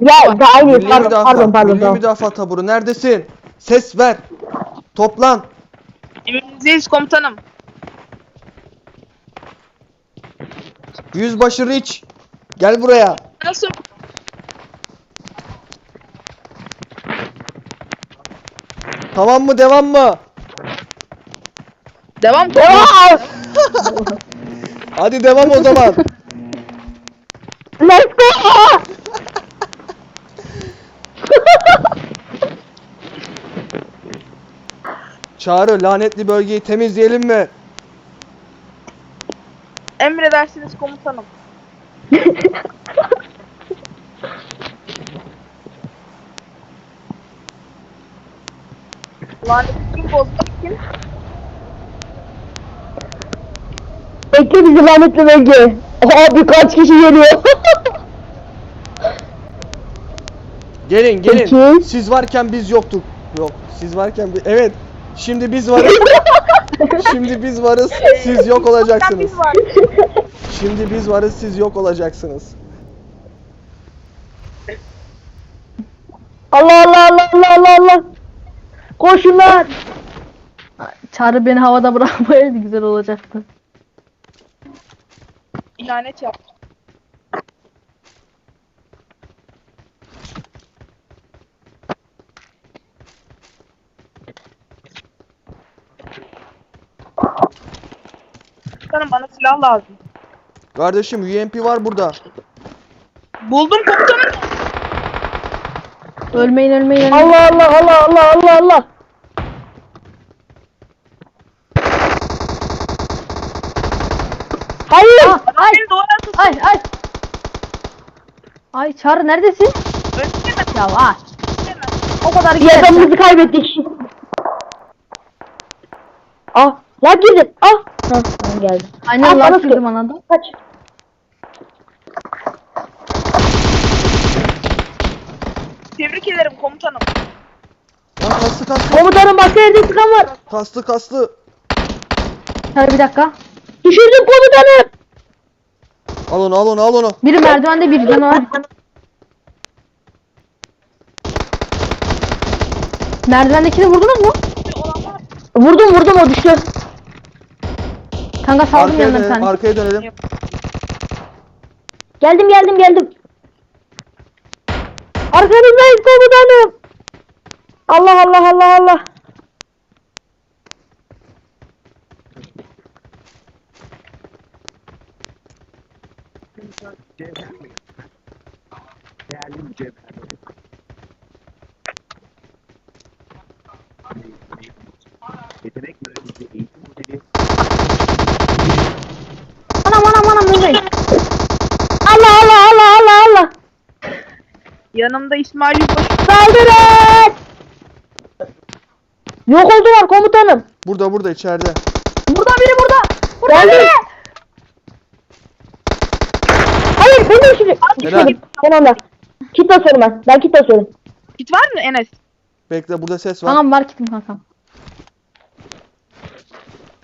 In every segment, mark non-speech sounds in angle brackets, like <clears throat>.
Ya da aynı Milli pardon müdafaa, pardon pardon. Milli müdafaa taburu neredesin? Ses ver. Toplan. Emrinizdeyiz komutanım. Yüzbaşı Rich. Gel buraya. Nasıl? Tamam mı devam mı? Devam komutanım. Aa! Hadi devam o zaman. Let's go! Çağrı lanetli bölgeyi temizleyelim mi? Emredersiniz komutanım. <laughs> Lanetli kim bozmak kim? Bekle bizi lanetli bölge. Oha birkaç kişi geliyor. Gelin gelin. Peki. Siz varken biz yoktuk. Yok. Siz varken bi- evet. Şimdi biz varız. <laughs> Şimdi biz varız. Siz yok Sen olacaksınız. biz var. Şimdi biz varız. Siz yok olacaksınız. Allah Allah Allah Allah Allah Allah. Koşun lan. Çağrı beni havada bırakmayaydı güzel olacaktı. İhanet yap. Komutanım bana silah lazım. Kardeşim UMP var burada. Buldum komutanım. Ölmeyin ölmeyin ölmeyin. Allah Allah Allah Allah Allah Allah. Hayır. Ay Beni doğru atın. ay ay. Ay Çağrı neredesin? Öldüremez. Ya ah. O kadar Bir gidersen. adamımızı kaybettik. Ah. Lan gidin. Ah. Ha, tamam geldi. Aynen lan sıkı. girdim anada. Kaç. Tebrik ederim komutanım. Lan kaslı kaslı. Komutanım başka yerde sıkan var. Kaslı kaslı. Çağrı bir dakika. Düşürdüm komutanım. Al onu al onu al onu. Biri merdivende bir canı var. Merdivendekini vurdunuz mu? Vurdum vurdum o düştü. Kanka saldım Arkaya yanına bir dönelim. tane. Arkaya dönelim. Geldim geldim geldim. Arkanızdayız komutanım. Allah Allah Allah Allah. Yetenek merkezi eğitim modeli Anam anam anam buradayım. Allah Allah Allah Allah Allah. Yanımda İsmail Yüzbaşı. Saldırın. Yok oldular komutanım. Burada burada içeride. Burada biri burada. Burada Geldim. biri. Hayır ben de düşürdüm. Helal. Düşürdüm. Ben onda. Kit basıyorum ben. Ben kit basıyorum. Git var mı Enes? Bekle burada ses var. Kankam var kitim kankam.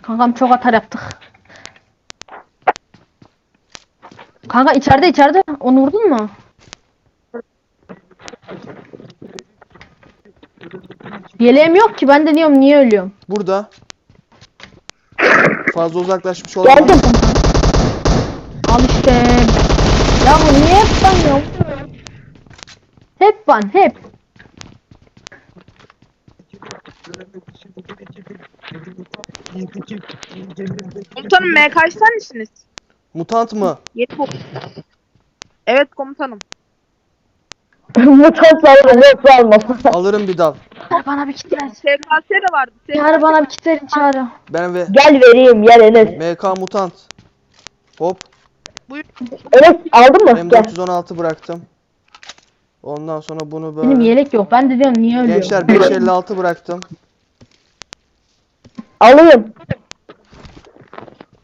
Kankam çok atar yaptık. Kanka içeride içeride. Onu vurdun mu? Yeleğim yok ki ben de diyorum niye ölüyorum. Burada. Fazla uzaklaşmış olamaz. Geldim. Al işte. Ya bu niye hep ben ya? Hep ben hep. Komutanım MK ister misiniz? Mutant mı? Yeni bu. Evet komutanım. Mutant saldırı. Yok salma. <laughs> Alırım bir dal. Çağrı bana bir kit ver. SKS de vardı. Çağrı bana bir kit verin Çağrı. Ben ve Gel vereyim gel Enes. MK Mutant. Hop. Enes aldın mı? Gel. M416 bıraktım. Ondan sonra bunu Benim böyle. yelek yok. Ben de diyorum niye ölüyorum. Gençler 556 bıraktım. Alayım.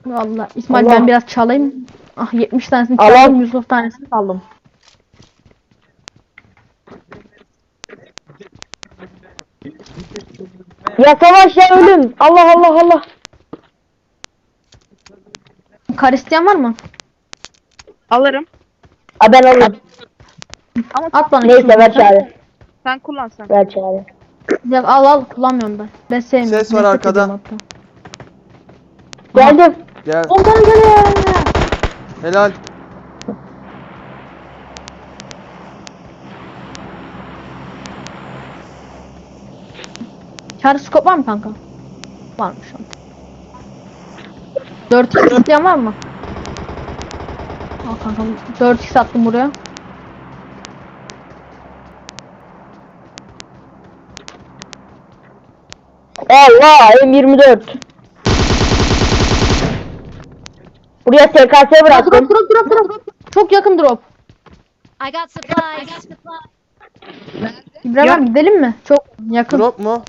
Valla İsmail Allah. ben biraz çalayım. Ah 70 tanesini çaldım 130 tanesini aldım. Ya savaş ya ölüm. Allah Allah Allah. Kar isteyen var mı? Alırım. Ha ben alırım. Ama At bana. Neyse ikisini. ver çağrı. sen kullan sen. Ver çağrı. Ya al al kullanmıyorum ben. Ben sevmiyorum. Ses var Nefret arkada. ediyorum hatta. Geldim. Gel. Komutanım geliyor. Helal. Çağrı skop var mı kanka? Varmış şu an. 4x isteyen var mı? Al kanka 4x attım buraya. Allah M24. Buraya TKS Drop bıraktım. drop drop drop. Çok yakın drop. I got supplies. İbrahim abi gidelim mi? Çok yakın. Drop mu?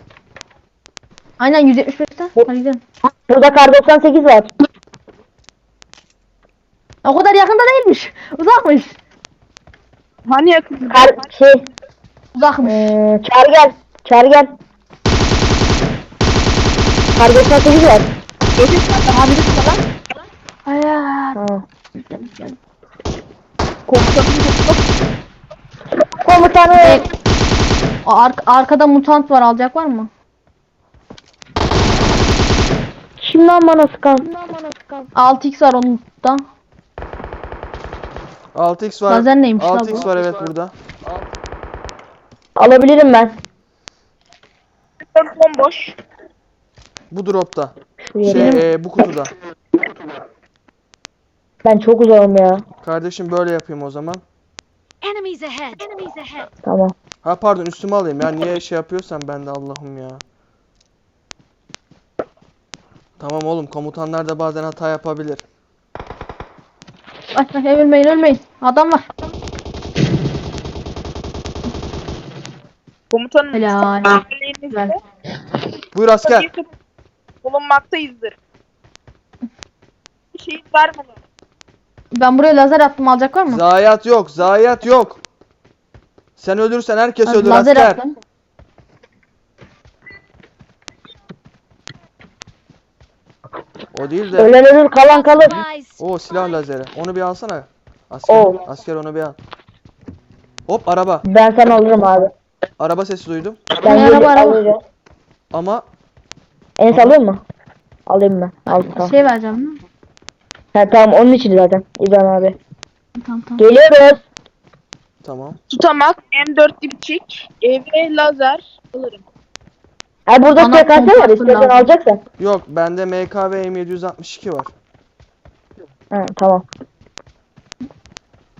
Aynen 175'ten. Hadi gidelim. Burada kar 98 var. O kadar yakında değilmiş. Uzakmış. Hani yakın? Kar şey. Uzakmış. Ee, çağrı gel. Çağrı gel. Kar 98 var. Abi de sıra lan. Hayır. Ha. Komutanım. O ar- arkada mutant var alacak var mı? Kim lan bana sıkan? 6x var onun da. 6x var. Lazer neymiş la 6x bu? var evet burada. Alabilirim ben. Bomboş. Bu dropta. Şuraya. Şey e, bu kutuda. Ben çok uzağım ya. Kardeşim böyle yapayım o zaman. Enemies ahead. Enemies ahead. Tamam. Ha pardon üstüme alayım ya. Niye şey yapıyorsan ben de Allah'ım ya. Tamam oğlum komutanlar da bazen hata yapabilir. Ay, ay, ölmeyin ölmeyin. Adam var. Komutanım. Helal. Güzel. Buyur asker. bulunmaktayızdır. Bir şey vermeden. Ben buraya lazer attım alacak var mı? Zayiat yok. Zayiat yok. Sen ölürsen herkes Abi, ölür lazer asker. attım. O değil de. Ölen ölür kalan kalır. O silah lazeri. Onu bir alsana. Asker. Oo. Asker onu bir al. Hop araba. Ben sana alırım abi. Araba sesi duydum. Ben Araba, gelip araba. alacağım. Ama Enes alıyor mu? Alayım ben. Aldım tamam. Şey vereceğim. mi? Ha, tamam onun için zaten. İbrahim abi. Tamam tamam. Geliyoruz. tamam. Tutamak, M4 dipçik, evre lazer alırım. Ha burada Ana TKS var. lazım. alacaksan. Yok bende MK ve M762 var. Ha, tamam.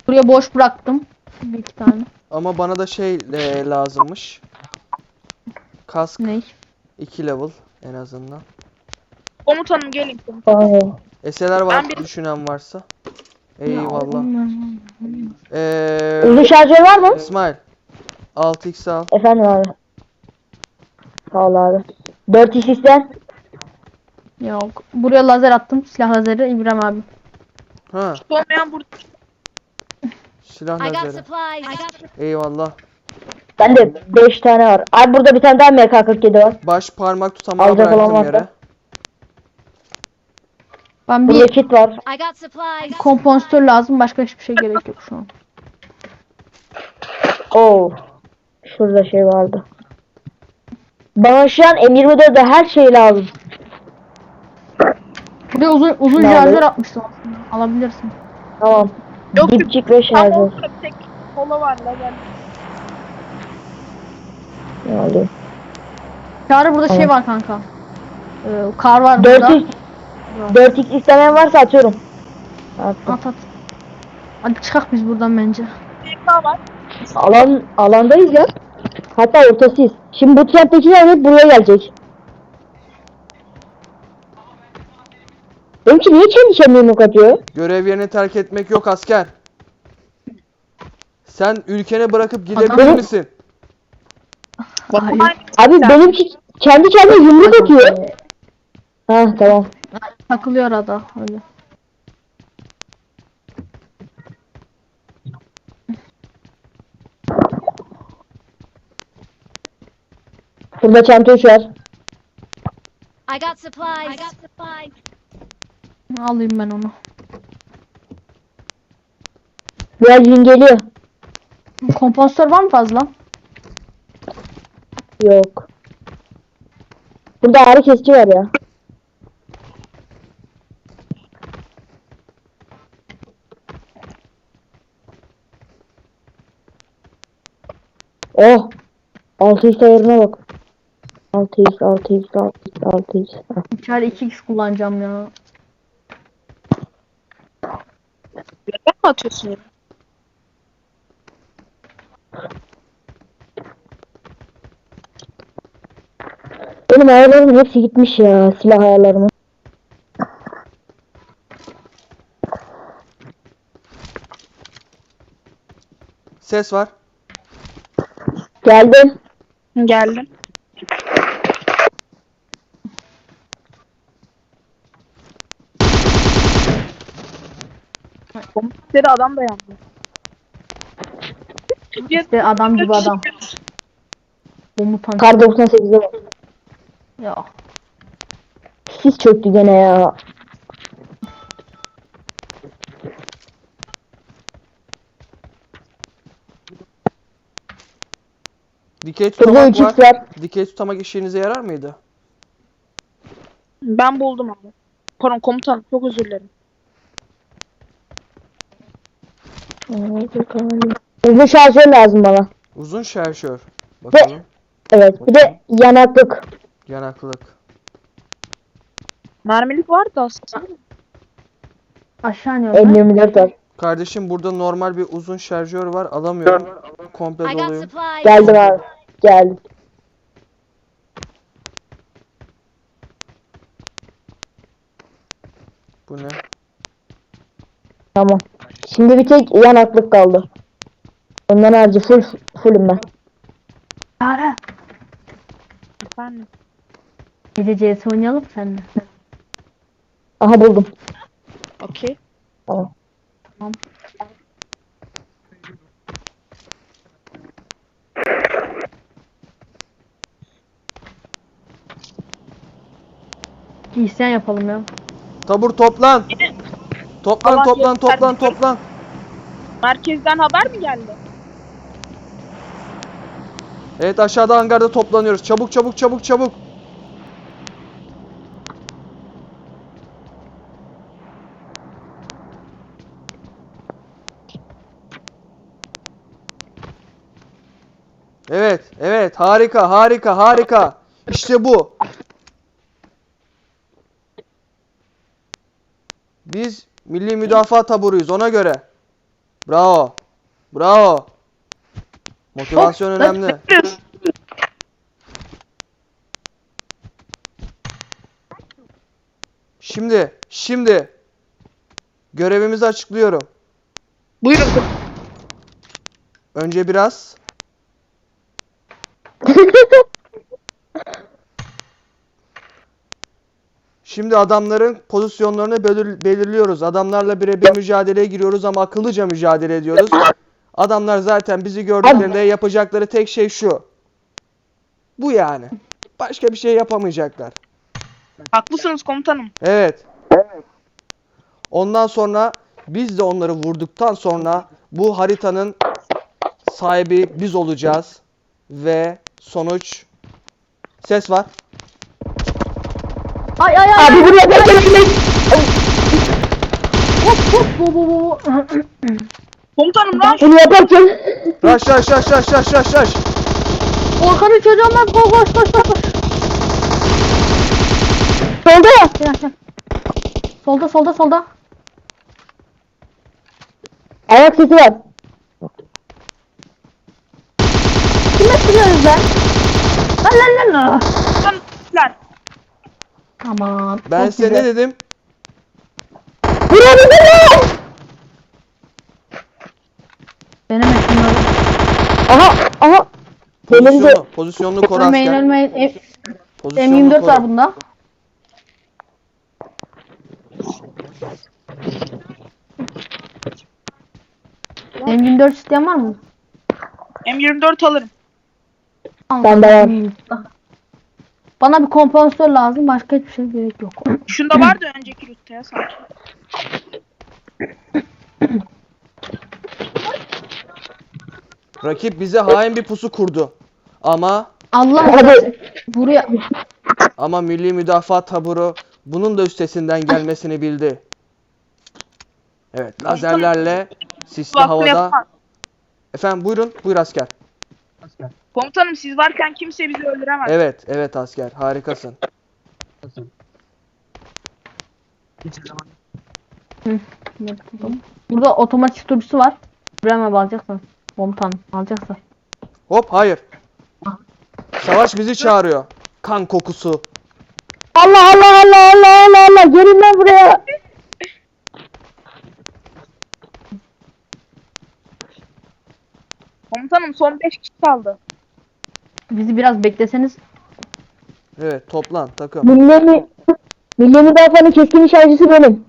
Buraya boş bıraktım. Bir iki tane. Ama bana da şey e, lazımmış. Kask Ne? 2 level en azından. Komutanım gelin. Tamam. Eseler var Ben bir- düşünen varsa. Eyvallah. Eee Uzun şarjör var mı? İsmail 6x al. Efendim abi. Sağ ol abi. 4 iş isten. Yok. Buraya lazer attım. Silah lazeri İbrahim abi. Ha Olmayan burada. silah I got lazeri. supplies. I got Eyvallah. Bende 5 tane var. Abi burada bir tane daha MK47 var. Baş parmak tutamağı Alacak olan bıraktım varsa. yere. Ben Burada bir kit var. I got supplies. komponsatör lazım. Başka hiçbir şey gerek yok şu an. Oo. Şurada şey vardı. Bana şu an M24'de her şey lazım. Buraya uzun uzun Ne şarjör atmıştım aslında. Alabilirsin. Tamam. Yok. Dipçik ve şarjör. ortada tek kola var lazer. Ne alayım? Çağrı burada şey var kanka. Ee, kar var 4 burada. x 4 x istemeyen varsa atıyorum. Attım. At at. Hadi çıkak biz buradan bence. MK var. Alan alandayız ya. Hatta ortasıyız. Şimdi bu trendtekiler hep buraya gelecek. Benimki niye kendi kendine yumruk atıyor? Görev yerini terk etmek yok asker. Sen ülkeni bırakıp gidebilir Adam- misin? Hayır. Abi benimki kendi kendine yumruk atıyor. Ha tamam. Takılıyor arada öyle. Burada çanta üç var. I got supplies. I got supplies. Alayım ben onu. Biraz yün geliyor. Kompostör var mı fazla? Yok. Burada ağrı kesici var ya. Oh. 6x ayarına bak. 6x, 6x, 6x, 6x. Heh. İçeride 2x kullanacağım ya. Neden mi atıyorsun ya? Benim ayarlarımın hepsi gitmiş ya. Silah ayarlarımın. Ses var. Geldim. Geldim. Komiseri adam da yandı. İşte adam gibi adam. Komutan. Kar 98'e bak. Ya. Sis çöktü gene ya. Dikey Burada tutamak 3x var. var. Dikey tutamak işinize yarar mıydı? Ben buldum abi. Pardon komutanım çok özür dilerim. Uzun şarjör lazım bana. Uzun şarjör. Bakalım. Evet. Bir de yanaklık. Yanaklık. Mermilik vardı aslında. Aşağı ben. M24 var. Kardeşim burada normal bir uzun şarjör var. Alamıyorum. Komple doluyum. Geldim abi. Geldim. Bu ne? Tamam. Şimdi bir tek yanaklık kaldı. Ondan harici full fullüm ben. Yara. Efendim. Gece CS oynayalım seninle? Aha buldum. Okey. Tamam. İsyan yapalım ya. Tabur toplan. Toplan Allah toplan yeter. toplan toplan. Merkezden haber mi geldi? Evet aşağıda hangarda toplanıyoruz. Çabuk çabuk çabuk çabuk. Evet, evet. Harika, harika, harika. İşte bu. Biz Milli Müdafaa Taburuyuz ona göre. Bravo. Bravo. Motivasyon önemli. Şimdi, şimdi görevimizi açıklıyorum. Buyurun. Önce biraz <laughs> Şimdi adamların pozisyonlarını belir- belirliyoruz. Adamlarla birebir mücadeleye giriyoruz ama akıllıca mücadele ediyoruz. Adamlar zaten bizi gördüklerinde yapacakları tek şey şu. Bu yani. Başka bir şey yapamayacaklar. Haklısınız komutanım. Evet. Ondan sonra biz de onları vurduktan sonra bu haritanın sahibi biz olacağız ve sonuç ses var. Ay ay ay. Abi buraya da gelin. Hop hop bu bu bu. Komutanım lan. Bunu yaparken Raş raş raş raş raş raş raş. Korkanın çocuğum lan koş koş koş koş. solda ya. Gel gel. Solda solda solda. Ayak sesi var. Kime sürüyoruz lan? Lan lan lan lan. Komutanlar. Aman. Ben size ne dedim? Buraya bir Deneme şunları. Aha aha. Delirdi. Pozisyonu, pozisyonunu koru Ölmeyin asker. ölmeyin. E, Pozisyonunu M24 koru. var bunda. M24 isteyen var mı? M24 alırım. Bende var. Bana bir kompansatör lazım. Başka hiçbir şey gerek yok. <clears throat> Şunda vardı önceki lütte ya sanki. Rakip bize hain bir pusu kurdu. Ama Allah Hadi. buraya ama milli müdafaa taburu bunun da üstesinden gelmesini bildi. Evet, lazerlerle sisli havada. Efendim buyurun, buyur asker. Komutanım siz varken kimse bizi öldüremez. Evet, evet asker, harikasın. Burada otomatik turşusu var. Mı alacaksın? Komutan alacaksın. Hop, hayır. Savaş bizi çağırıyor. Kan kokusu. Allah Allah Allah Allah Allah Allah. Gelin lan buraya. Komutanım son 5 kişi kaldı. Bizi biraz bekleseniz Evet, toplan takım. Milli mi? Milli müdafaanın keskin nişancısı benim.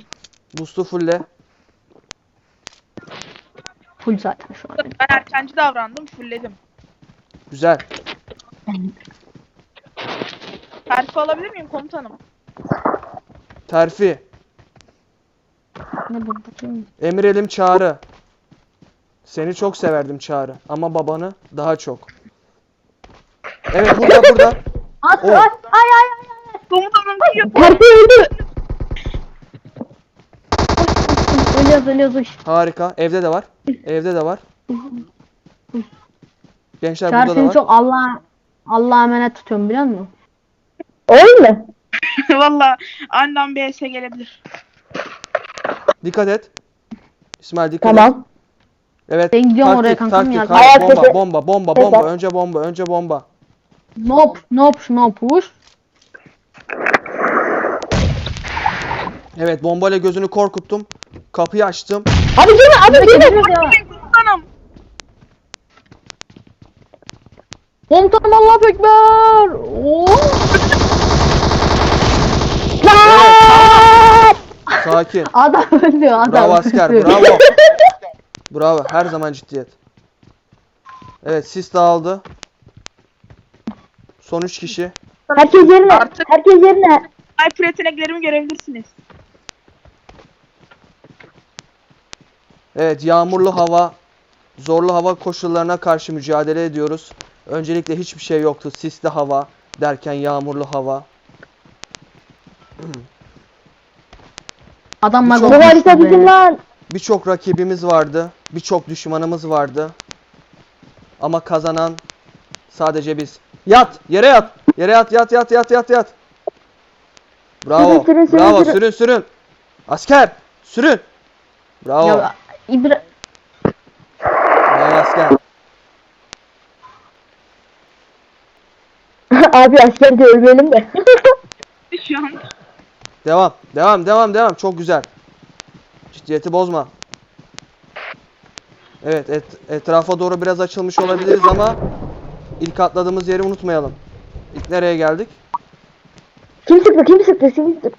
Boost'u fulle. full zaten şu an. Ben erkenci davrandım, fullledim. Güzel. Terfi alabilir miyim komutanım? Terfi. Ne bu? kim? Emirelim Çağrı. Seni çok severdim Çağrı. Ama babanı daha çok. Evet burada burada. At O. at ay ay ay. Komutanım diyor. Terfi öldü. Ölüyoruz ölüyoruz. Harika. Evde de var. Evde de var. Gençler Çağrı burada da seni var. çok Allah Allah'a emanet tutuyorum biliyor musun? Oyun mu? <laughs> Valla annem BS gelebilir. Dikkat et. İsmail dikkat et. Tamam. Evet. Ben gidiyorum taktik, oraya kankam taktik. ya. Hayır, Ayak bomba, bomba, bomba, bomba. at. Önce bomba, önce bomba. Nop nop nop uş. Evet, bombayla gözünü korkuttum. Kapıyı açtım. Abi gelin abi ya. Komutanım. Komutanım Allah ekber. Oo. Sakin. Adam öldü adam. Bravo asker, öldü. bravo. <laughs> Bravo, her zaman ciddiyet. Evet, sis dağıldı. Son 3 kişi. Herkes yerine. Artık- Herkes yerine. Sniper yeteneklerimi görebilirsiniz. Evet, yağmurlu hava, zorlu hava koşullarına karşı mücadele ediyoruz. Öncelikle hiçbir şey yoktu. Sisli hava derken yağmurlu hava. Adamlar Bu Bu harita korkmuştu bizim be. lan. Birçok rakibimiz vardı. Birçok düşmanımız vardı. Ama kazanan sadece biz. Yat! Yere yat! Yere yat yat yat yat yat yat. Bravo. Sürün, sürün, sürün, Bravo sürün. sürün sürün. Asker! Sürün. Bravo. Ya İbra Bravo asker. <laughs> abi asker de ölmeyelim <laughs> de. Şu an. Devam. Devam devam devam. Çok güzel. Ciddiyeti bozma. Evet et- etrafa doğru biraz açılmış olabiliriz ama ilk atladığımız yeri unutmayalım. İlk nereye geldik? kim sıktı kim sıktı kim sıktı?